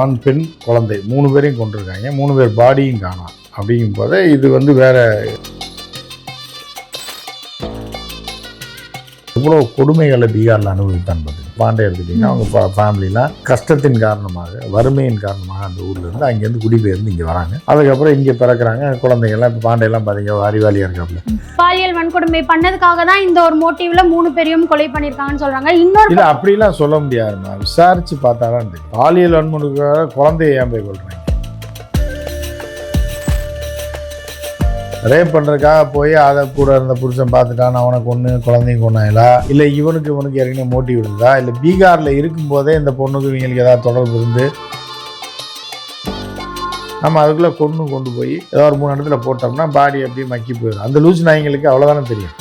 ஆண் பெண் குழந்தை மூணு பேரையும் கொண்டிருக்காங்க. மூணு பேர் பாடியும் காணாம். அப்படிங்கும் போது இது வந்து வேற எவ்வளோ கொடுமைகளை பீகாரில் அனுபவித்தான் பார்த்து பாண்டே எடுத்துக்கிட்டிங்கன்னா அவங்க ஃபா ஃபேமிலிலாம் கஷ்டத்தின் காரணமாக வறுமையின் காரணமாக அந்த ஊர்ல இருந்து அங்கேருந்து குடிபெயர்ந்து இங்கே வராங்க. அதுக்கப்புறம் இங்கே பிறக்கிறாங்க குழந்தைங்கள்லாம் இப்போ பாண்டையெல்லாம் பார்த்தீங்க அறிவாளியாக இருக்காப்புல. பாலியல் வன்கொடுமை பண்ணதுக்காக தான் இந்த ஒரு மோட்டிவ்ல மூணு பேரையும் கொலை பண்ணிருக்காங்கன்னு சொல்றாங்க. இன்னொரு இல்லை அப்படிலாம் சொல்ல முடியாதுமா விசாரிச்சு பார்த்தா தான் பாலியல் வன்முறைக்காக குழந்தைய ஏன் போய் கொள்றாங்க ரேப் பண்ணுறதுக்காக போய் அதை கூட இருந்த புருஷன் பார்த்துட்டான் அவனை கொன்று குழந்தையும் கொண்டாயிலா. இல்லை இவனுக்கு இவனுக்கு ஏற்கனவே மோட்டிவ் இருந்ததா இல்லை பீகாரில் இருக்கும்போதே இந்த பொண்ணுக்கு இவங்களுக்கு ஏதாவது தொடர்பு இருந்து நம்ம அதுக்குள்ளே கொண்டு கொண்டு போய் ஏதோ ஒரு மூணு இடத்துல போட்டோம்னா பாடி அப்படியே மக்கி போயிடும். அந்த லூஸ் நாய்ங்களுக்கு அவ்வளோதானே தெரியும்.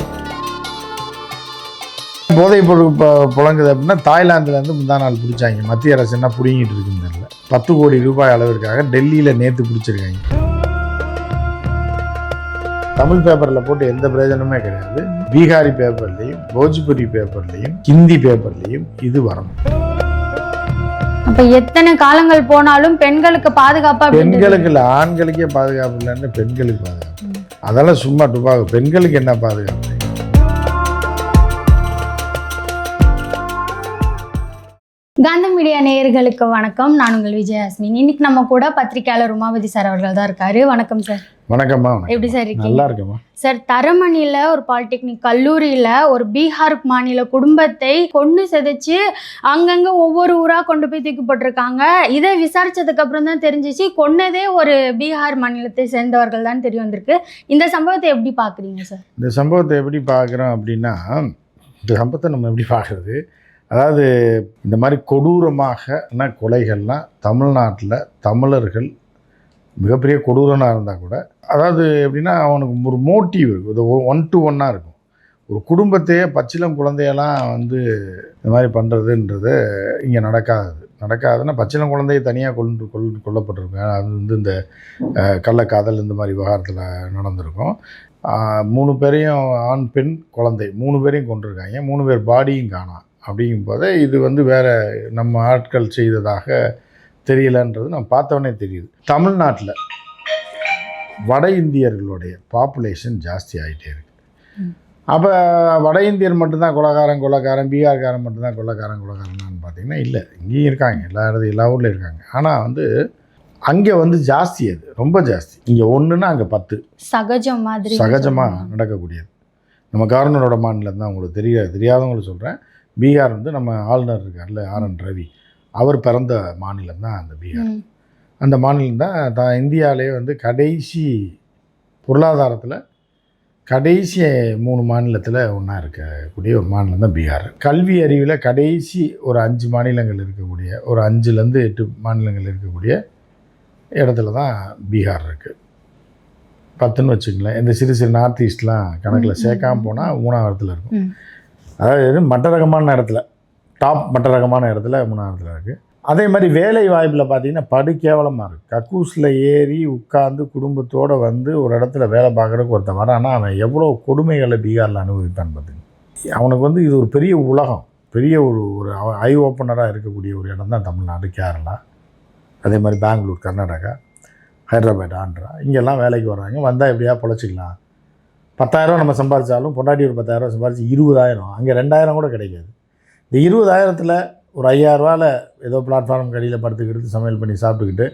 போதைப் பொருள் இப்போ புழங்குது அப்படின்னா தாய்லாந்துலேருந்து முந்தா நாள் பிடிச்சாங்க. மத்திய அரசு என்ன பிடிங்கிட்டு இருக்குன்னு தெரியல. பத்து கோடி ரூபாய் அளவிற்காக டெல்லியில் நேற்று பிடிச்சிருக்காங்க. தமிழ் பேப்பரில் போட்டு எந்த பிரயோஜனமே கிடையாது. பீகாரி பேப்பர்லேயும் போஜ்புரி பேப்பர்லேயும் ஹிந்தி பேப்பர்லேயும் இது வரணும். அப்ப எத்தனை காலங்கள் போனாலும் பெண்களுக்கு பாதுகாப்பா பெண்களுக்கு இல்லை ஆண்களுக்கே பாதுகாப்பு இல்லைன்னு பெண்களுக்கு பாதுகாப்பு. அதெல்லாம் சும்மா டுபாக்கு பெண்களுக்கு என்ன பாதுகாப்பு? நேயர்களுக்கு வணக்கம். நான் உங்கள் விஜயாஸ்மின் இன்னைக்கு நம்ம கூட பத்திரிகையாளர் உமாபதி சார் அவர்கள் தான் இருக்காரு. வணக்கம் சார். வணக்கம்மா. வணக்கம் எப்படி சார் இருக்கீங்க? நல்லா இருக்கேம்மா. சார் தரமணியில ஒரு பாலிடெக்னிக் கல்லூரியில ஒரு பீகார் மாநில குடும்பத்தை கொண்டு செதைச்சு அங்கங்க ஒவ்வொரு ஊரா கொண்டு போய் தூக்கி போட்டிருக்காங்க. இதை விசாரிச்சதுக்கு அப்புறம் தான் தெரிஞ்சிச்சு கொன்னதே ஒரு பீகார் மாநிலத்தை சேர்ந்தவர்கள் தான் தெரிய வந்திருக்கு. இந்த சம்பவத்தை எப்படி பாக்குறீங்க சார்? இந்த சம்பவத்தை எப்படி பார்க்குறோம் அப்படின்னா இந்த சம்பவத்தை நம்ம எப்படி பார்க்குறது? அதாவது இந்த மாதிரி கொடூரமாக கொலைகள்லாம் தமிழ்நாட்டில் தமிழர்கள் மிகப்பெரிய கொடூரனாக இருந்தால் கூட அதாவது எப்படின்னா அவனுக்கு ஒரு மோட்டிவ் இது ஒன் டு ஒன்னாக இருக்கும். ஒரு குடும்பத்தையே பச்சிலம் குழந்தையெல்லாம் வந்து இந்த மாதிரி பண்ணுறதுன்றது இங்கே நடக்காது. நடக்காதுன்னா பச்சிலம் குழந்தையை தனியாக கொண்டு கொல் கொல்லப்பட்டிருக்கேன் அது வந்து இந்த கள்ளக்காதல் இந்த மாதிரி விவகாரத்தில் நடந்திருக்கும். மூணு பேரையும் ஆண் பெண் குழந்தை மூணு பேரையும் கொண்டிருக்காங்க மூணு பேர் பாடியும் காணாம். அப்படிங்கும் போதே இது வந்து வேற நம்ம ஆட்கள் செய்ததாக தெரியலன்றது நம்ம பார்த்தவொடனே தெரியுது. தமிழ்நாட்டில் வட இந்தியர்களுடைய பாப்புலேஷன் ஜாஸ்தி ஆகிட்டே இருக்கு. ம். அப்போ வட இந்தியர் மட்டும்தான் கொலகாரன் கொலகாரன் பீகார்காரன் மட்டும்தான் கொலகாரன் கொலகாரனான்னு பார்த்தீங்கன்னா இல்லை இங்கேயும் இருக்காங்க எல்லா இடத்துல எல்லா ஊர்லேயும் இருக்காங்க. ஆனால் வந்து அங்கே வந்து ஜாஸ்தி அது ரொம்ப ஜாஸ்தி. இங்கே ஒன்றுன்னா அங்கே பத்து. சகஜம் மாதிரி சகஜமாக நடக்கக்கூடியது. நம்ம கவர்னரோட மாநிலம் தான் உங்களுக்கு தெரிய தெரியாதவங்களுக்கு சொல்கிறேன் பீகார் வந்து நம்ம ஆளுநர் இருக்கார்ல ஆர் என் ரவி அவர் பிறந்த மாநிலம் தான் அந்த பீகார். அந்த மாநிலம் தான் தான் இந்தியாவிலே வந்து கடைசி பொருளாதாரத்தில் கடைசி மூணு மாநிலத்தில் ஒன்றா இருக்கக்கூடிய ஒரு மாநிலம் தான் பீகார் கல்வி அறிவில் கடைசி ஒரு அஞ்சு மாநிலங்கள் இருக்கக்கூடிய ஒரு அஞ்சுலேருந்து எட்டு மாநிலங்கள் இருக்கக்கூடிய இடத்துல தான் பீகார் இருக்குது பத்துன்னு வச்சுங்களேன் இந்த சிறு சிறு நார்த் ஈஸ்ட்லாம் கணக்கில் ம், ம், சேர்க்காம ம். போனால் மூணாவது இடத்துல இருக்கும். அதாவது மட்ட ரகமான இடத்துல டாப் மட்டரகமான இடத்துல மூணாவது இடத்துல இருக்குது அதே மாதிரி வேலை வாய்ப்பில் பார்த்தீங்கன்னா படு கேவலமாக இருக்குது கக்கூஸில் ஏறி உட்காந்து குடும்பத்தோடு வந்து ஒரு இடத்துல வேலை பார்க்குறதுக்கு ஒருத்தன் வரான்னா அவன் எவ்வளோ கொடுமைகளை பீகாரில் அனுபவிப்பான்னு பார்த்துங்க அவனுக்கு வந்து இது ஒரு பெரிய உலகம். பெரிய ஒரு ஒரு ஐ ஓப்பனராக இருக்கக்கூடிய ஒரு இடம் தான் தமிழ்நாடு கேரளா. அதே மாதிரி பெங்களூர் கர்நாடகா ஹைதராபாத் ஆந்திரா. இங்கெல்லாம் வேலைக்கு வர்றாங்க. வந்தால் எப்படியா பொழைச்சிக்கலாம். பத்தாயிரம் நம்ம சம்பாதிச்சாலும் பொண்டாட்டி ஒரு பத்தாயிரம் சம்பாதிச்சு இருபதாயிரம். அங்கே ரெண்டாயிரம் கூட கிடைக்காது. இந்த இருபதாயிரத்தில் ஒரு ஐயாயிரரூவாவில் ஏதோ பிளாட்ஃபார்ம் கடியில் படுத்துக்கிட்டு சமையல் பண்ணி சாப்பிட்டுக்கிட்டு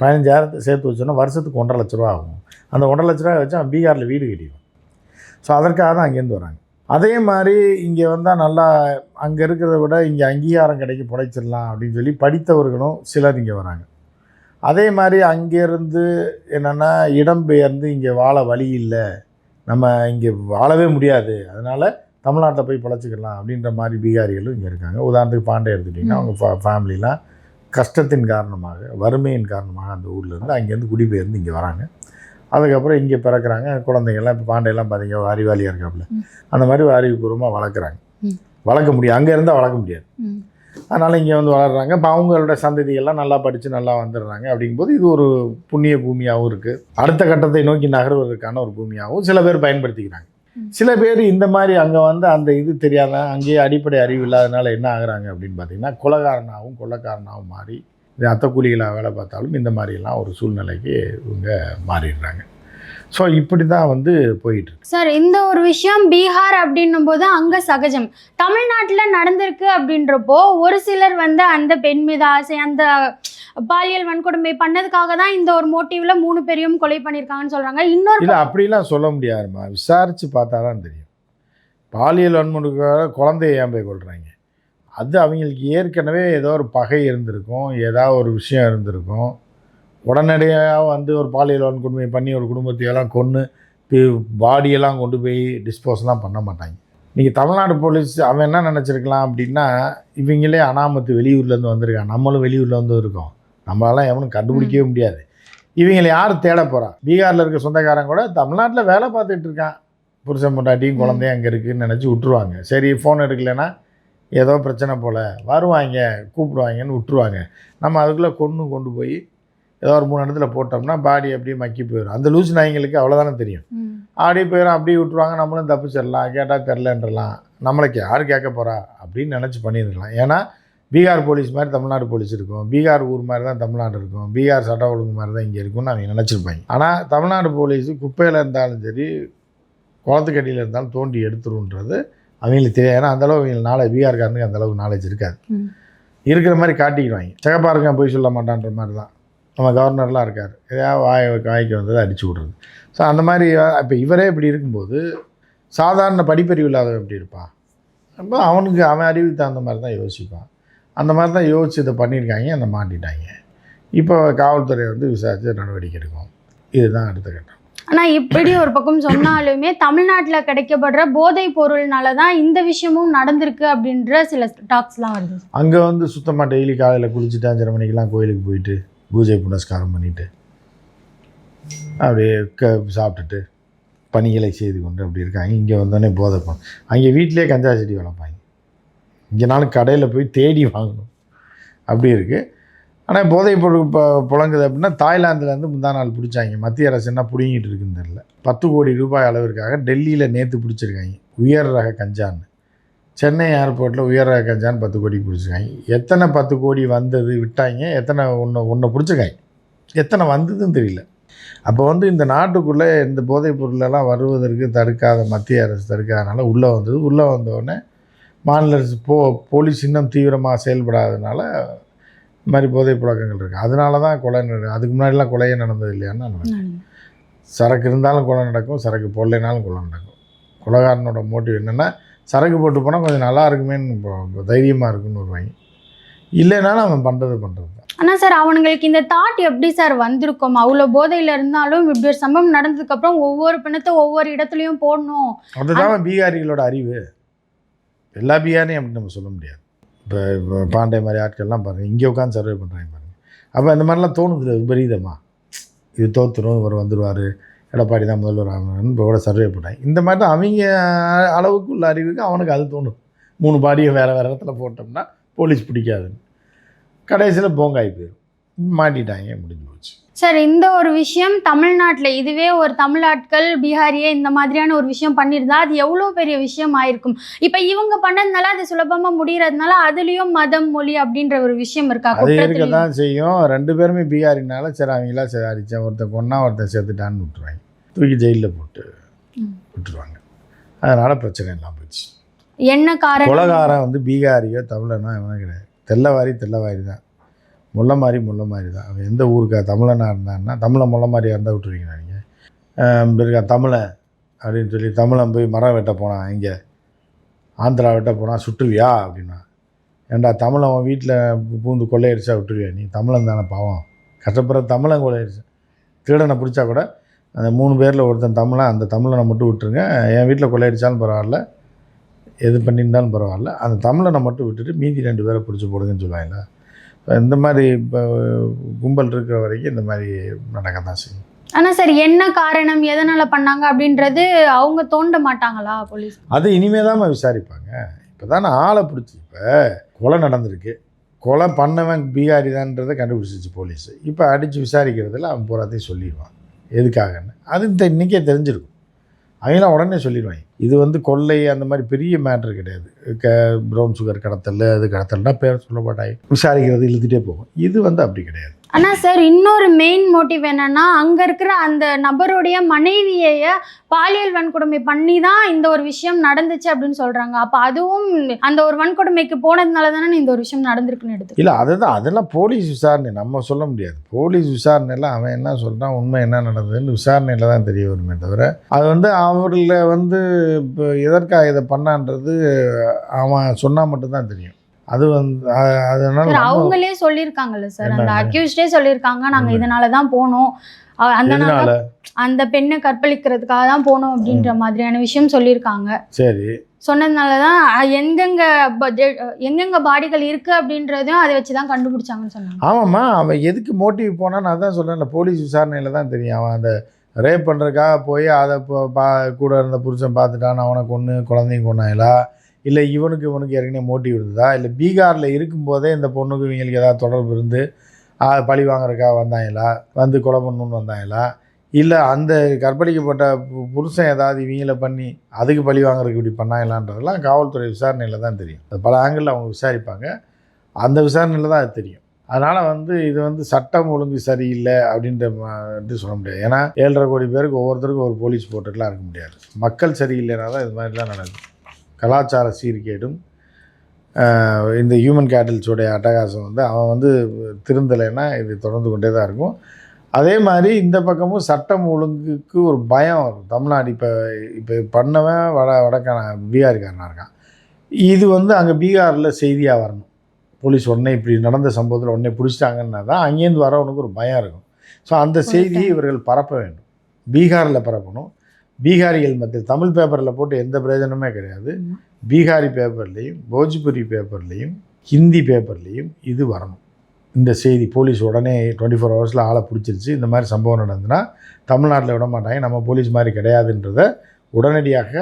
பதினஞ்சாயிரத்தை சேர்த்து வச்சோன்னா வருஷத்துக்கு ஒன்றரை லட்ச ரூபா ஆகும். அந்த ஒன்றரை லட்ச ரூபா வச்சு அவன் பீகாரில் வீடு கட்டிடுவான். ஸோ அதற்காக தான் அங்கேருந்து வராங்க. அதே மாதிரி இங்கே வந்தால் நல்லா அங்கே இருக்கிறத விட இங்கே அங்கீகாரம் கிடைக்க பிழைச்சிடலாம் அப்படின்னு சொல்லி படித்தவர்களும் சிலர் இங்கே வராங்க. அதே மாதிரி அங்கேருந்து என்னென்னா இடம்பெயர்ந்து இங்கே வாழ வழி இல்லை. நம்ம இங்கே வாழவே முடியாது. அதனால் தமிழ்நாட்டில் போய் பிழைச்சிக்கலாம் அப்படின்ற மாதிரி பீகாரிகளும் இங்கே இருக்காங்க. உதாரணத்துக்கு பாண்டே எடுத்துட்டிங்கன்னா அவங்க ஃபா ஃபேமிலிலாம் கஷ்டத்தின் காரணமாக வறுமையின் காரணமாக அந்த ஊர்ல இருந்து அங்கேருந்து குடிபெயர்ந்து இங்கே வராங்க. அதுக்கப்புறம் இங்கே பிறக்கிறாங்க. குழந்தைங்கள்லாம் இப்போ பாண்டையெல்லாம் பார்த்தீங்க அறிவாளியாக இருக்காப்புல. அந்த மாதிரி அறிவுபூர்வமாக வளர்க்குறாங்க. வளர்க்க முடியும் அங்கே இருந்தால் வளர்க்க முடியாது. அதனால் இங்கே வந்து வளர்கிறாங்க இப்போ அவங்களோட சந்ததியெல்லாம் நல்லா படித்து நல்லா வந்துடுறாங்க. அப்படிங்கும்போது இது ஒரு புண்ணிய பூமியாகவும் இருக்குது அடுத்த கட்டத்தை நோக்கி நகர்வதற்கான ஒரு பூமியாகவும் சில பேர் பயன்படுத்திக்கிறாங்க. சில பேர் இந்த மாதிரி அங்கே வந்து அந்த இது தெரியாத அங்கேயே அடிப்படை அறிவு இல்லாதனால என்ன ஆகுறாங்க அப்படின்னு பார்த்தீங்கன்னா கொலகாரனாகவும் கொள்ளக்காரனாகவும் மாறி இது அத்தை கூலிகளாக வேலை பார்த்தாலும் இந்த மாதிரிலாம் ஒரு சூழ்நிலைக்கு இவங்க மாறிடுறாங்க. ஸோ இப்படி தான் வந்து போயிட்டுருக்கு. சார் இந்த ஒரு விஷயம் பீகார் அப்படின்னும் போது அங்க சகஜம். தமிழ்நாட்டுல நடந்திருக்கு அப்படின்றப்போ ஒரு சிலர் வந்து அந்த பெண் மீது ஆசை அந்த பாலியல் வன்கொடுமை பண்ணதுக்காக தான் இந்த ஒரு மோட்டிவ்ல மூணு பேரையும் கொலை பண்ணியிருக்காங்கன்னு சொல்றாங்க. இன்னொரு இல்லை அப்படிலாம் சொல்ல முடியாதும்மா விசாரித்து பார்த்தா தான் தெரியும். பாலியல் வன்முறைக்காக குழந்தைய ஏன் போய் கொள்கிறாங்க அது அவங்களுக்கு ஏற்கனவே ஏதோ ஒரு பகை இருந்திருக்கும் ஏதாவது ஒரு விஷயம் இருந்திருக்கும். உடனடியாக வந்து ஒரு பாலியல் வன்கொடுமை பண்ணி ஒரு குடும்பத்தையெல்லாம் கொன்று பாடியெல்லாம் கொண்டு போய் டிஸ்போஸ்லாம் பண்ண மாட்டாங்க. நீங்கள் தமிழ்நாடு போலீஸ் அவன் என்ன நினச்சிருக்கலாம் அப்படின்னா இவங்களே அனாமத்து வெளியூர்லேருந்து வந்திருக்கான் நம்மளும் வெளியூரில் வந்து இருக்கோம். நம்மளால எவனும் கண்டுபிடிக்கவே முடியாது. இவங்களை யார் தேட போகிறா பீகாரில் இருக்க சொந்தக்காரன் கூட தமிழ்நாட்டில் வேலை பார்த்துட்டு இருக்கான். புருஷன் பொண்டாட்டியும் குழந்தையும் அங்கே இருக்குன்னு நினச்சி விட்ருவாங்க சரி ஃபோன் எடுக்கலைன்னா ஏதோ பிரச்சனை போல். வருவாங்க கூப்பிடுவாங்கன்னு விட்ருவாங்க நம்ம அதுக்குள்ளே கொன்று கொண்டு போய் ஏதோ ஒரு மூணு இடத்துல போட்டோம்னா பாடி அப்படியே மக்கி போயிடும் அந்த லூஸ் நாய்ங்களுக்கு அவ்வளோதானே தெரியும். ஆடி போயிடும் அப்படியே விட்ருவாங்க நம்மளும் தப்பிச்சிடலாம் கேட்டால் தெரிலன்றலாம் நம்மளுக்கு யார் கேட்க போகிறா அப்படின்னு நினச்சி பண்ணியிருக்கலாம் ஏன்னா பீகார் போலீஸ் மாதிரி தமிழ்நாடு போலீஸ் இருக்கும். பீகார் ஊர் மாதிரி தான் தமிழ்நாடு இருக்கும். பீகார் சட்ட ஒழுங்கு மாதிரி தான் இங்கே இருக்கும்னு அவங்க நினச்சிருப்பாங்க. ஆனால் தமிழ்நாடு போலீஸு குப்பையில் இருந்தாலும் சரி குளத்துக்கடியில் இருந்தாலும் தோண்டி எடுத்துருன்றது அவங்களுக்கு தெரியாது. ஏன்னா அந்தளவு அவங்க நாலேஜ் பீகார்காரனுக்கு அந்தளவுக்கு நாலேஜ் இருக்காது. இருக்கிற மாதிரி காட்டிக்குவாங்க. சிகப்பா இருக்கான் போய் சொல்ல மாட்டான்ற மாதிரி தான். நம்ம கவர்னர்லாம் இருக்கார். எதையாவது வாய வாய்க்கு வந்ததை அடிச்சு விட்றது. ஸோ அந்த மாதிரி இப்போ இவரே இப்படி இருக்கும்போது சாதாரண படிப்பறிவு இல்லாதவன் எப்படி இருப்பான்? அப்போ அவனுக்கு அவன் அறிவுக்கு தகுந்த மாதிரி தான் யோசிப்பான். அந்த மாதிரி தான் யோசிச்சு இதை பண்ணியிருக்காங்க அந்த மாட்டிட்டாங்க. இப்போ காவல்துறை வந்து விசாரித்து நடவடிக்கை எடுக்கும் இதுதான் அடுத்த கட்டம். ஆனா இப்படி ஒரு பக்கம் சொன்னாலுமே தமிழ்நாட்டுல கிடைக்கப்படுற போதைப் பொருள்னால தான் இந்த விஷயமும் நடந்திருக்கு அப்படின்ற சில டாக்ஸ்லாம் வருது. அங்கே வந்து சுத்தமாக டெய்லி காலையில் குளிச்சுட்டு அஞ்சரை மணிக்கெலாம் கோயிலுக்கு போயிட்டு பூஜை புனஸ்காரம் பண்ணிட்டு அப்படியே க சாப்பிட்டுட்டு பணிகளை செய்து கொண்டு அப்படி இருக்காங்க. இங்கே வந்தோடனே போதை பணம் அங்கே வீட்டிலே கஞ்சா செடி வளர்ப்பாங்க. இங்கேனாலும் கடையில் போய் தேடி வாங்கணும். அப்படி இருக்குது ஆனால் போதை பொருள் இப்போ புழங்குது அப்படின்னா தாய்லாந்துலேருந்து முந்தா நாள் பிடிச்சாங்க. மத்திய அரசு என்ன பிடிங்கிட்டு இருக்குன்னு தெரில பத்து கோடி ரூபாய் அளவிற்காக டெல்லியில் நேற்று பிடிச்சிருக்காங்க. உயர் ரக கஞ்சான்னு. சென்னை ஏர்போர்ட்டில் உயர் கஞ்சான்னு பத்து கோடிக்கு பிடிச்சிருக்காங்க எத்தனை பத்து கோடி வந்தது விட்டாங்க? எத்தனை ஒன்று ஒன்று பிடிச்சிருக்காங்க? எத்தனை வந்ததுன்னு தெரியல. அப்போ வந்து இந்த நாட்டுக்குள்ளே இந்த போதைப் பொருளெல்லாம் வருவதற்கு தடுக்காத மத்திய அரசு தடுக்காதனால உள்ளே வந்தது. உள்ளே வந்தோடனே மாநில அரசு போ போலீஸ் இன்னும் தீவிரமாக செயல்படாதனால இந்த மாதிரி போதைப் புழக்கங்கள் இருக்குது அதனால தான் கொலை அதுக்கு முன்னாடிலாம் கொலையே நடந்தது இல்லையான்னா நடக்கும் சரக்கு இருந்தாலும் கொலை நடக்கும் சரக்கு போடலைனாலும் கொலை நடக்கும். கொலைகாரனோட மோட்டிவ் என்னென்னா சரக்கு போட்டு போனால் கொஞ்சம் நல்லா இருக்குமேன்னு இப்போ தைரியமாக இருக்குன்னு வருவாங்க இல்லைனாலும் அவன் பண்ணுறது பண்ணுறது தான். ஆனா சார் அவனுங்களுக்கு இந்த தாட் எப்படி சார் வந்திருக்கும்? அவ்வளோ போதையில இருந்தாலும் இப்படி ஒரு சம்பவம் நடந்ததுக்கு அப்புறம் ஒவ்வொரு பிணத்தை ஒவ்வொரு இடத்துலயும் போடணும். அதுதான் பீகாரிகளோட அறிவு. எல்லா பீகாரையும் அப்படி நம்ம சொல்ல முடியாது. இப்போ பாண்டே மாதிரி ஆட்கள்லாம் பாருங்கள் இங்கே உட்காந்து சர்வே பண்ணுறாங்க பாருங்கள் அப்போ இந்த மாதிரிலாம் தோணுது விபரீதமா? இது தோத்துரும் இவர் வந்துடுவார் எடப்பாடி தான் முதல்வர் ஆகணும்னு இப்போ சர்வே பண்ணாங்க இந்த மாதிரி தான் அவங்க அளவுக்கு உள்ள அறிவுக்கு அவனுக்கு அது தோணும். மூணு பாடியை வேறு வேறு இடத்துல போட்டோம்னா போலீஸ் பிடிக்காதுன்னு. கடைசியில் போங்காய் போயிடும் மாட்டிட்டாங்க முடிஞ்சு போச்சு. சார் இந்த ஒரு விஷயம் தமிழ்நாட்டுல இதுவே ஒரு தமிழ் ஆட்கள் பீகாரியே இந்த மாதிரியான ஒரு விஷயம் பண்ணியிருந்தா அது எவ்வளோ பெரிய விஷயம் ஆயிருக்கும்? இப்போ இவங்க பண்ணதுனால அது சுலபமா முடியறதுனால அதுலயும் மதம் மொழி அப்படின்ற ஒரு விஷயம் இருக்கா? அது இருக்க தான் செய்யும். ரெண்டு பேருமே பீகாரினால சரி அவங்களாம் சரி அடித்தேன் ஒருத்தன் கொன்னா ஒருத்தன் செத்துட்டான்னு விட்டுருவாங்க. தூக்கி ஜெயிலில் போட்டு. விட்டுருவாங்க. அதனால் பிரச்சனை எல்லாம் போச்சு என்ன காரணம்? கொலகாரன் வந்து பீகாரியோ தமிழனோ எவனும் கிடையாது. தெல்லவாரி தெல்லவாரி தான். முல்லை மாதிரி முல்லை மாதிரி தான். அவன் எந்த ஊருக்கா தமிழனாக இருந்தான்னா தமிழன் முல்லை மாதிரியாக இருந்தால் விட்டுருவீங்க நீங்கள் இருக்கா தமிழன் அப்படின்னு சொல்லி தமிழன் போய் மரம் வெட்ட போனான் இங்கே ஆந்திரா வெட்ட போனால் சுட்டுவியா அப்படின்னா ஏன்டா தமிழன் உன் வீட்டில் பூந்து கொள்ளையடிச்சா விட்டுருவியா நீ? தமிழன் தானே பாவம். கஷ்டப்படுற தமிழன் கொள்ளையடிச்சு. திருடனை பிடிச்சா கூட அந்த மூணு பேரில் ஒருத்தன் தமிழன் அந்த தமிழனை மட்டும் விட்டுருங்க. என் வீட்டில் கொள்ளையடிச்சாலும் பரவாயில்ல எது பண்ணியிருந்தாலும் பரவாயில்ல. அந்த தமிழனை மட்டும் விட்டுட்டு மீதி ரெண்டு பேரை பிடிச்சி போடுங்கன்னு சொல்லுவாங்க இப்போ இந்த மாதிரி இப்போ கும்பல் இருக்கிற வரைக்கும் இந்த மாதிரி நடக்க தான் செய்யும். ஆனா சார் என்ன காரணம் எதனால பண்ணாங்க அப்படின்றது அவங்க தோண்ட மாட்டாங்களா போலீஸ்? அது இனிமே தான் விசாரிப்பாங்க. இப்போ தானே ஆளை பிடிச்சி இப்போ கொலை நடந்திருக்கு. கொலை பண்ணவன் பீகாரி தான்றதை கண்டுபிடிச்சிச்சு போலீஸ். இப்போ அடித்து விசாரிக்கிறதுல அவன் பூராத்தையும் சொல்லிடுவான். எதுக்காகன்னு? அது இந்த இன்றைக்கே தெரிஞ்சிருக்கும். அவங்களாம் உடனே சொல்லிடுவாங்க. இது வந்து கொள்ளை அந்த மாதிரி பெரிய மேட்ரு கிடையாது. க ப்ரௌன் சுகர் கடத்தல் அது கடத்தல்னா பேர் சொல்ல மாட்டாங்க விசாரிக்கிறது இழுத்துட்டே போகும். இது வந்து அப்படி கிடையாது. ஆனால் சார் இன்னொரு மெயின் மோட்டிவ் என்னன்னா அங்கே இருக்கிற அந்த நபருடைய மனைவியைய பாலியல் வன்கொடுமை பண்ணி தான் இந்த ஒரு விஷயம் நடந்துச்சு அப்படின்னு சொல்கிறாங்க அப்போ அதுவும் அந்த ஒரு வன்கொடுமைக்கு போனதுனால தானே இந்த ஒரு விஷயம் நடந்திருக்குன்னு எடுத்து இல்லை அதுதான் அதெல்லாம் போலீஸ் விசாரணை நம்ம சொல்ல முடியாது. போலீஸ் விசாரணையில் அவன் என்ன சொல்கிறான் உண்மை என்ன நடந்ததுன்னு விசாரணையில் தான் தெரிய வருமே தவிர அது வந்து அவர்களை வந்து இப்போ எதற்காக இதை பண்ணான்றது அவன் சொன்னால் மட்டும்தான் தெரியும். அது வந்து அதனால அவங்களே சொல்லியிருக்காங்கல்ல சார். அந்த? அக்யூஸ்டே சொல்லியிருக்காங்க. நாங்க? இதனால தான் போனோம். அந்த அந்த பெண்ணை கற்பழிக்கிறதுக்காக தான் போனோம் அப்படின்ற மாதிரியான விஷயம் சொல்லியிருக்காங்க. சரி. சொன்னதுனால தான் எங்கெங்க எங்கெங்க பாடிகள் இருக்கு அப்படின்றதையும் அதை வச்சு தான் கண்டுபிடிச்சாங்கன்னு சொன்னாங்க. ஆமாம்மா அவன் எதுக்கு மோட்டிவ் போனான்னு அதான் சொல்கிறேன்ல போலீஸ் விசாரணையில் தான் தெரியும். அவன் அந்த ரேப் பண்ணுறதுக்காக போய் அதை பா கூட இருந்த புருஷன் பார்த்துட்டான் அவனை கொன்று குழந்தையும் கொண்டாங்களா இல்லை இவனுக்கு இவனுக்கு ஏற்கனவே மோட்டிவ் இருந்ததா? இல்லை பீகாரில் இருக்கும்போதே இந்த பொண்ணுக்கு இவங்களுக்கு ஏதாவது தொடர்பு இருந்து பழி வாங்குறக்கா வந்தாங்களா வந்து கொலை பண்ணணுன்னு வந்தாங்களா இல்லை அந்த கற்பழிக்கப்பட்ட பு- புருஷன் ஏதாவது இவங்கள பண்ணி அதுக்கு பழி வாங்குறதுக்கு இப்படி பண்ணாங்களான்றதெல்லாம் காவல்துறை விசாரணையில் தான் தெரியும். அது பல ஆங்கிளில் அவங்க விசாரிப்பாங்க. அந்த விசாரணையில் தான் அது தெரியும். அதனால் வந்து இது வந்து சட்டம் ஒழுங்கு சரியில்லை அப்படின்ற மாதிரி சொல்ல முடியாது. ஏன்னா ஏழரை கோடி பேருக்கு ஒவ்வொருத்தருக்கும் ஒரு போலீஸ் போட்டுக்கெலாம் இருக்க முடியாது. மக்கள் சரியில்லைனா தான் இது மாதிரிலாம் நடக்குது. கலாச்சார சீர்கேடும் இந்த ஹியூமன் கேட்டல்ஸோடைய அட்டகாசம் வந்து அவன் வந்து திருந்தலைன்னா இது தொடர்ந்து கொண்டே தான் இருக்கும். அதே மாதிரி இந்த பக்கமும் சட்டம் ஒழுங்குக்கு ஒரு பயம் வரும். தமிழ்நாடு இப்போ இப்போ பண்ணவன் வட வடக்கான பீகார்காரனாக இருக்கான். இது வந்து அங்கே பீகாரில் செய்தியாக வரணும். போலீஸ் உடனே இப்படி நடந்த சம்பவத்தில் உடனே பிடிச்சிட்டாங்கன்னா தான் அங்கேருந்து வரவனுக்கு ஒரு பயம் இருக்கும். ஸோ அந்த செய்தியை இவர்கள் பரப்ப வேண்டும். பீகாரில் பரப்பணும். பீகாரிகள் மத்தியில் தமிழ் பேப்பரில் போட்டு எந்த பிரயோஜனமே கிடையாது. பீகாரி பேப்பர்லேயும் போஜ்புரி பேப்பர்லேயும் ஹிந்தி பேப்பர்லேயும் இது வரணும். இந்த செய்தி போலீஸ் உடனே டுவெண்ட்டி ஃபோர் ஹவர்ஸில் ஆளை பிடிச்சிருச்சு. இந்த மாதிரி சம்பவம் நடந்துன்னா தமிழ்நாட்டில் விட மாட்டாங்க. நம்ம போலீஸ் மாதிரி கிடையாதுன்றத உடனடியாக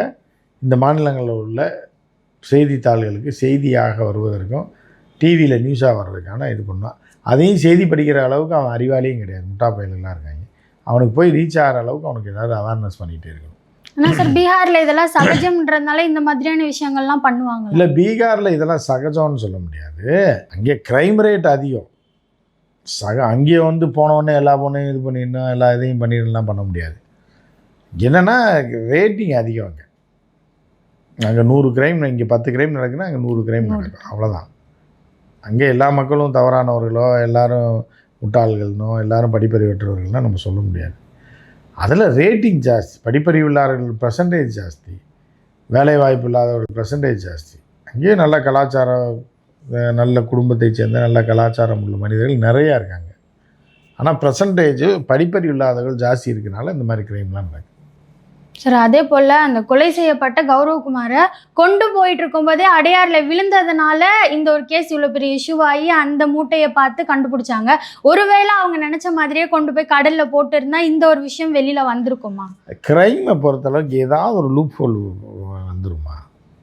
இந்த மாநிலங்களில் உள்ள செய்தித்தாள்களுக்கு செய்தியாக வருவதற்கும் டிவியில் நியூஸாக வர்றதுக்கான இது பண்ணுவான் அதையும் செய்தி படிக்கிற அளவுக்கு அவன் அறிவாளியும் கிடையாது. முட்டா பயலுலாம் இருக்காங்க. அவனுக்கு போய் ரீச் ஆகிற அளவுக்கு அவனுக்கு ஏதாவது அவேர்னஸ் பண்ணிகிட்டே இருக்கணும். ஆனா சார் பீகார்ல இதெல்லாம் சகஜம்ன்றதுனால இந்த மாதிரியான விஷயங்கள்லாம் பண்ணுவாங்க இல்லை பீகாரில் இதெல்லாம் சகஜம்னு சொல்ல முடியாது. அங்கே க்ரைம் ரேட் அதிகம். சக அங்கே வந்து போனோடனே எல்லா பொண்ணையும் இது பண்ணிடணும் எல்லா இதையும் பண்ணிடலாம் பண்ண முடியாது. என்னென்னா ரேட்டிங் அதிகம் அங்கே. அங்கே நூறு கிரைம் இங்கே பத்து கிரைம் நடக்குன்னா அங்கே நூறு கிரைம். நடக்கும். அவ்வளோதான் அங்கே எல்லா மக்களும் தவறானவர்களோ எல்லாரும் முட்டாள்கள்னோ எல்லாரும் படிப்பறிவற்றவர்கள்னா நம்ம சொல்ல முடியாது. அதில் ரேட்டிங் ஜாஸ்தி படிப்பறிவு இல்லாதவர்கள் பர்சன்டேஜ் ஜாஸ்தி வேலை வாய்ப்பு இல்லாதவர்கள் பர்சன்டேஜ் ஜாஸ்தி. அங்கேயும் நல்ல கலாச்சாரம் நல்ல குடும்பத்தை சேர்ந்த நல்ல கலாச்சாரம் உள்ள மனிதர்கள் நிறையா இருக்காங்க. ஆனால் பர்சன்டேஜ் படிப்பறிவு இல்லாதவர்கள் ஜாஸ்தி இருக்கனால இந்த மாதிரி கிரைம்லாம் நடக்குது. சார் அதே போல் அந்த கொலை செய்யப்பட்ட கௌரவகுமாரை கொண்டு போயிட்டு இருக்கும்போதே அடையாறில் விழுந்ததுனால இந்த ஒரு கேஸ் இவ்வளோ பெரிய இஷ்யூவாகி அந்த மூட்டையை பார்த்து கண்டுபிடிச்சாங்க. ஒருவேளை அவங்க நினச்ச மாதிரியே கொண்டு போய் கடலில் போட்டு இருந்தால் இந்த ஒரு விஷயம் வெளியில் வந்திருக்குமா? கிரைமை பொறுத்தளவுக்கு ஏதாவது ஒரு லூப் ஹோல்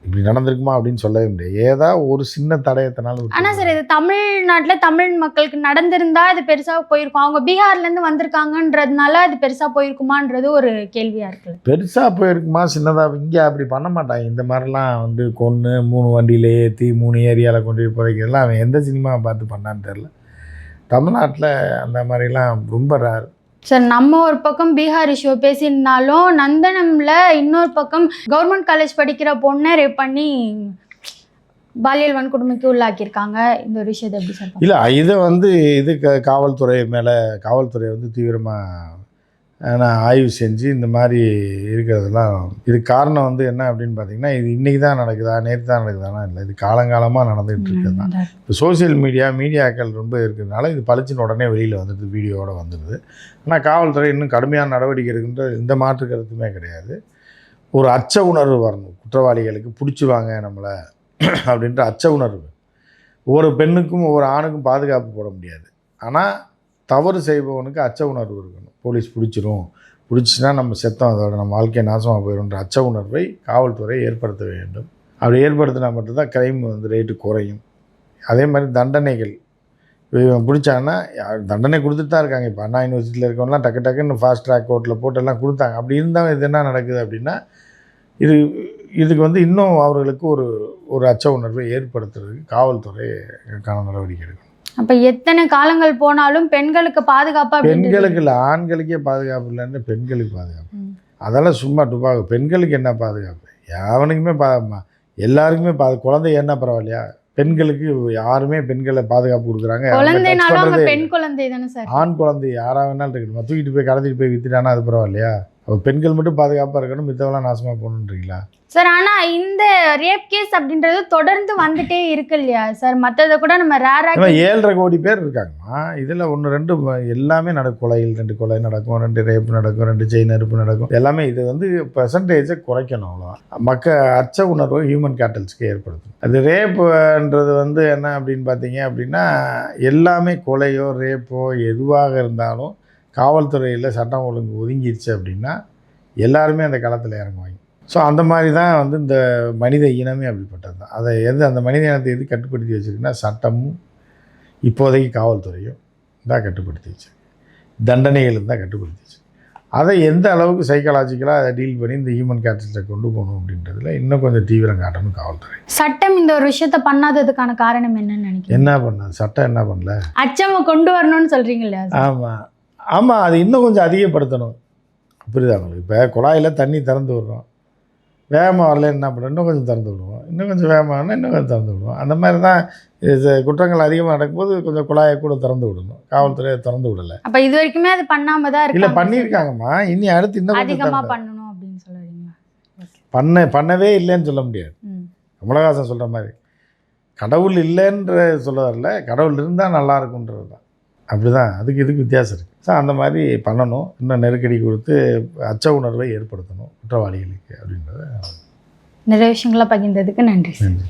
இப்படி நடந்திருக்குமா அப்படின்னு சொல்லவே முடியாது. ஏதாவது ஒரு சின்ன தடயத்தினால விட்டு ஆனா சார் இது தமிழ்நாட்டுல தமிழ் மக்களுக்கு நடந்திருந்தா இது பெருசா போயிருக்கும். அவங்க பீகார்ல இருந்து வந்திருக்காங்கன்றதுனால அது பெருசா போயிருக்குமான்றது ஒரு கேள்வியா இருக்கு. பெருசாக போயிருக்குமா? சின்னதாக இங்கே அப்படி பண்ண மாட்டாங்க. இந்த மாதிரிலாம் வந்து கொன்று மூணு வண்டியில் ஏற்றி மூணு ஏரியாவில் கொண்டு போய் புதைக்கிறதுலாம் அவன் எந்த சினிமாவை பார்த்து பண்ணான்னு தெரில தமிழ்நாட்டில் அந்த மாதிரிலாம் ரொம்ப ரேர் சார் நம்ம ஒரு பக்கம் பீகார் இஷ்யூ பேசியிருந்தாலும் நந்தனம்ல இன்னொரு பக்கம் கவர்மெண்ட் காலேஜ் படிக்கிற பொண்ணை ரேப் பண்ணி பாலியல் வன்கொடுமைக்கு உள்ளாக்கியிருக்காங்க. இந்த ஒரு விஷயத்தை எப்படி சார் இல்லை இதை வந்து இது காவல்துறை மேலே காவல்துறை வந்து தீவிரமாக நான் ஆய்வு செஞ்சு இந்த மாதிரி இருக்கிறதெல்லாம் இது காரணம் வந்து என்ன அப்படின்னு பார்த்தீங்கன்னா இது இன்றைக்கி தான் நடக்குதா நேற்று தான் நடக்குதானா இல்லை இது காலங்காலமாக நடந்துகிட்டு இருக்குது தான். இப்போ சோஷியல் மீடியா மீடியாக்கள் ரொம்ப இருக்கிறதுனால இது பளிச்சுன்னு உடனே வெளியில் வந்துடுது வீடியோவோட வந்துடுது. ஆனால் காவல்துறை இன்னும் கடுமையான நடவடிக்கை எடுக்கின்ற எந்த மாற்று கருத்துமே கிடையாது. ஒரு அச்ச உணர்வு வரணும். குற்றவாளிகளுக்கு பிடிச்சிவாங்க நம்மளை அப்படின்ற அச்ச உணர்வு. ஒவ்வொரு பெண்ணுக்கும் ஒவ்வொரு ஆணுக்கும் பாதுகாப்பு போட முடியாது. ஆனால் தவறு செய்பவனுக்கு அச்ச உணர்வு இருக்கணும். போலீஸ் பிடிச்சிரும். பிடிச்சின்னா நம்ம செத்தம். அதோட நம்ம வாழ்க்கை நாசமாக போயிடும்ன்ற அச்ச உணர்வை காவல்துறை ஏற்படுத்த வேண்டும். அப்படி ஏற்படுத்தினா மட்டும்தான் கிரைம் வந்து ரேட்டு குறையும். அதே மாதிரி தண்டனைகள். இவன் பிடிச்சாங்கன்னா தண்டனை கொடுத்துட்டு தான் இருக்காங்க. இப்போ அண்ணா யூனிவர்சிட்டியில் இருக்கவங்கலாம் டக்கு டக்குன்னு ஃபாஸ்ட் ட்ராக் கோர்ட்டில் போட்டு எல்லாம் கொடுத்தாங்க. அப்படி இருந்தால் இது என்ன நடக்குது அப்படின்னா இது இதுக்கு வந்து இன்னும் அவர்களுக்கு ஒரு ஒரு அச்ச உணர்வை ஏற்படுத்துறதுக்கு காவல்துறை நடவடிக்கை எடுக்கணும். அப்ப எத்தனை காலங்கள் போனாலும் பெண்களுக்கு பாதுகாப்பா பெண்களுக்கு இல்லை ஆண்களுக்கே பாதுகாப்பு இல்லைன்னு பெண்களுக்கு பாதுகாப்பு. அதெல்லாம் சும்மா டுபாக்கு பெண்களுக்கு என்ன பாதுகாப்பு? எவனுக்குமே பா எல்லாருக்குமே பா குழந்தை என்ன பரவாயில்லையா? பெண்களுக்கு யாருமே பெண்களை பாதுகாப்பு கொடுக்குறாங்க. பெண் குழந்தை தானே சார். ஆண் குழந்தை யாராக வேணாலும் இருக்கட்டும். தூக்கிட்டு போய் கடத்திட்டு போய் வித்துட்டானா அது பரவாயில்லையா? அப்போ பெண்கள் மட்டும் பாதுகாப்பாக இருக்கணும் மித்தவெல்லாம் நாசமாக போகணுன்றீங்களா? சார் ஆனா இந்த ரேப் கேஸ் அப்படின்றது தொடர்ந்து வந்துட்டே இருக்கு இல்லையா? சார் மத்தத கூட நம்ம ரேரா ஏன்னா ஏழரை கோடி பேர் இருக்காங்கம்மா. இதில் ஒன்று ரெண்டு எல்லாமே நடக்கும். கொலையில் ரெண்டு கொலை நடக்கும் ரெண்டு ரேப் நடக்கும் ரெண்டு செயின் நெருப்பு நடக்கும். எல்லாமே இது வந்து பர்சன்டேஜை குறைக்கணும் அவ்வளோதான் மக்க அச்ச உணர்வை ஹியூமன் கேட்டல்ஸ்க்கு ஏற்படுத்தும் அது ரேப்புன்றது வந்து என்ன அப்படின்னு பார்த்தீங்க அப்படின்னா எல்லாமே கொலையோ ரேப்போ எதுவாக இருந்தாலும் காவல்துறையில் சட்டம் ஒழுங்கு ஒதுங்கிருச்சு அப்படின்னா எல்லாருமே அந்த களத்தில் இறங்குவாங்க. ஸோ அந்த மாதிரி தான் வந்து இந்த மனித இனமே அப்படிப்பட்டது தான். அதை எது அந்த மனித இனத்தை எது கட்டுப்படுத்தி வச்சிருக்குன்னா சட்டமும் இப்போதைக்கு காவல்துறையும் தான் கட்டுப்படுத்தி வச்சிருக்கு. தண்டனைகளும் தான் கட்டுப்படுத்தி வச்சிருக்கு. அதை எந்த அளவுக்கு சைக்காலஜிக்கலாக அதை டீல் பண்ணி இந்த ஹியூமன் கேபிட்டலை கொண்டு போகணும் அப்படின்றதுல இன்னும் கொஞ்சம் தீவிரம் காட்டணும் காவல்துறை. சட்டம் இந்த ஒரு விஷயத்த பண்ணாததுக்கான காரணம் என்னன்னு நினைக்கிறீங்க? என்ன பண்ண சட்டம் என்ன பண்ணல? அச்சம கொண்டு வரணும்னு சார் ஆமாம் ஆமாம் அது இன்னும் கொஞ்சம் அதிகப்படுத்தணும். புரியுதா உங்களுக்கு? இப்போ குழாயில் தண்ணி திறந்து விடுறோம். வேகமாக வரல என்ன பண்ணுறோம் இன்னும் கொஞ்சம் திறந்து விடுவோம். இன்னும் கொஞ்சம் வேகமாக வரணும் இன்னும் கொஞ்சம் திறந்து விடுவோம். அந்த மாதிரி தான் இது குற்றங்கள் அதிகமாக நடக்கும்போது கொஞ்சம் குழாயை கூட திறந்து விடணும். காவல்துறையை திறந்து விடலை. அப்ப இது வரைக்குமே அது பண்ணாம தான் இல்லை பண்ணியிருக்காங்கம்மா. இனி அடுத்து இன்னும் கொஞ்சம் பண்ணணும் அப்படின்னு சொல்றீங்களா? பண்ண பண்ணவே இல்லைன்னு சொல்ல முடியாது. கமலஹாசன் சொல்கிற மாதிரி. கடவுள் இல்லைன்ற சொல்ல வரல. கடவுள் இருந்தால் நல்லா இருக்குன்றது தான். அப்படி தான் அதுக்கு இதுக்கு வித்தியாசம் இருக்குது ஸோ அந்த மாதிரி பண்ணணும். இன்னும் நெருக்கடி கொடுத்து அச்ச உணர்வை ஏற்படுத்தணும் குற்றவாளிகளுக்கு அப்படின்றத நிறைய விஷயங்களை பகிர்ந்ததுக்கு நன்றி. நன்றி.